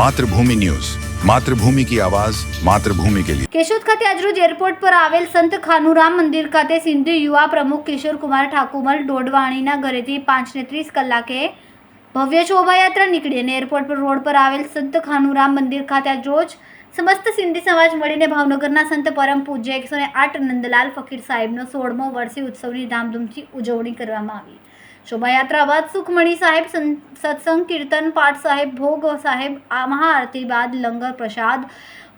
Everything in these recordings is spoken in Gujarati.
માતૃભૂમિ ન્યૂઝ. માતૃભૂમિ કી આવાજ, માતૃભૂમિ કે લિયે કેશોદ ખાતે આજરોજ એરપોર્ટ પર આવેલ સંત ખાનુરામ મંદિર ખાતે સિંધુ યુવા પ્રમુખ કિશોર કુમાર ઠાકુમલ ડોડવાણીના ઘરેથી પાંચ ને ત્રીસ કલાકે ભવ્ય શોભાયાત્રા નીકળી અને એરપોર્ટ પર રોડ પર આવેલ સંત ખાનુરામ મંદિર ખાતે આજરોજ સમસ્ત સિંધી સમાજ મળીને ભાવનગરના સંત પરમ પૂજ્ય એકસો આઠ નંદલાલ ફકીર સાહેબનો સોળમો વર્ષીય ઉત્સવની ધામધૂમથી ઉજવણી કરવામાં આવી. શોભાયાત્રા બાદ સુખમણી સાહેબ સત્સંગ કીર્તન પાઠ સાહેબ ભોગ સાહેબ આ મહાઆરતી બાદ લંગર પ્રસાદ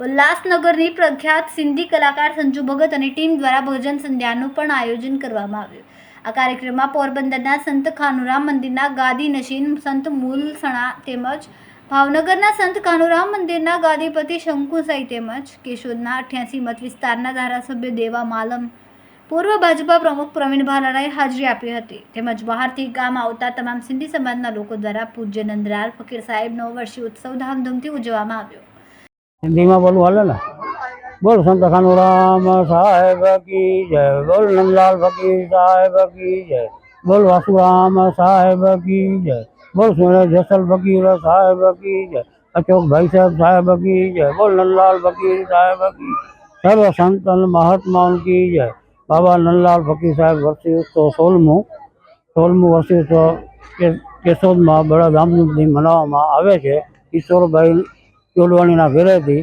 ઉલ્લાસનગરની પ્રખ્યાત સિંધી કલાકાર સંજુ ભગત અને ટીમ દ્વારા ભજન સંધ્યાનું પણ આયોજન કરવામાં આવ્યું. આ કાર્યક્રમમાં પોરબંદરના સંત ખાનુરામ મંદિરના ગાદી નશીન સંત મૂલસણા તેમજ ભાવનગરના સંત ખાનુરામ મંદિરના ગાદીપતિ શંકુસાઈ તેમજ કેશોદના અઠ્યાસી મત વિસ્તારના ધારાસભ્ય દેવા માલમ પૂર્વ ભાજપા પ્રમુખ પ્રવીણ ભાલારાએ હાજરી આપી હતી. તેમજ બહારથી ગામ આવતા તમામ સિંધી સમાજના લોકો દ્વારા પૂજ્ય નંદલાલ ફકીર સાહેબનો વર્ષી ઉત્સવ ધામધૂમથી ઉજવવામાં આવ્યો. હિન્દીમાં બોલવું હાલે ને? બોલ સંત ખાનુરામ સાહેબ કી જય. બોલ નંદલાલ ફકીર સાહેબ કી જય. બોલ વાસુરામ સાહેબ કી જય. બોલ સુરેશ જસલ ફકીર સાહેબ કી જય. અશોકભાઈ સાહેબ સાહેબ કી જય. બોલ નંદલાલ ફકીર સાહેબ કી સર્વ સંતન મહાત્માઓ કી જય. બાબા નંદલાલ ફકીર સાહેબ વર્ષી ઉત્સવ સોળમું સોળમું વર્ષી ઉત્સવ કેશોદમાં બડા ધામધૂમથી મનાવવામાં આવે છે. ઈશ્વરભાઈ ચોડવાણીના ઘરેથી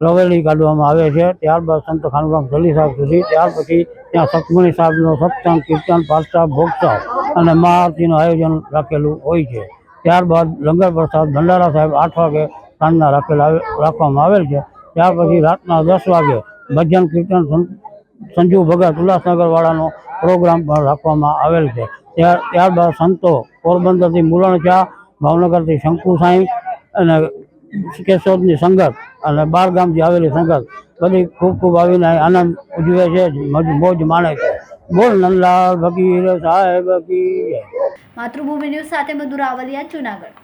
રવેલી કાઢવામાં આવે છે. ત્યારબાદ સંત ખાનરામ જલી સાહેબ સુધી. ત્યાર પછી ત્યાં સતમણી સાહેબનો સત્સંગ, કીર્તન પાઠસાહ ભોગસાહ અને મહાઆરતીનું આયોજન રાખેલું હોય છે. ત્યારબાદ લંગર પ્રસાદ ભંડારા સાહેબ આઠ વાગે સાંજના રાખેલા રાખવામાં આવેલ છે. ત્યાર પછી રાતના દસ વાગે ભજન, કીર્તન સંજુ ભગત ઉલ્લાસનગર વાળાનો પ્રોગ્રામ પણ રાખવામાં આવેલ છે. ત્યાર, ત્યારબાદ સંતો પોરબંદરથી મુલણ ચા ભાવનગરથી શંકુ સાંઈ અને કેશોદની સંગત અને બારગામથી આવેલી સંગત બધી ખૂબ ખૂબ આવીને આનંદ ઉજવે છે, મોજ- માણે છે. બોલ નંદલાલ ફકીર સાહેબ માતૃભૂમિ ન્યૂઝ સાથે મધુર આવલિયા જુનાગઢ.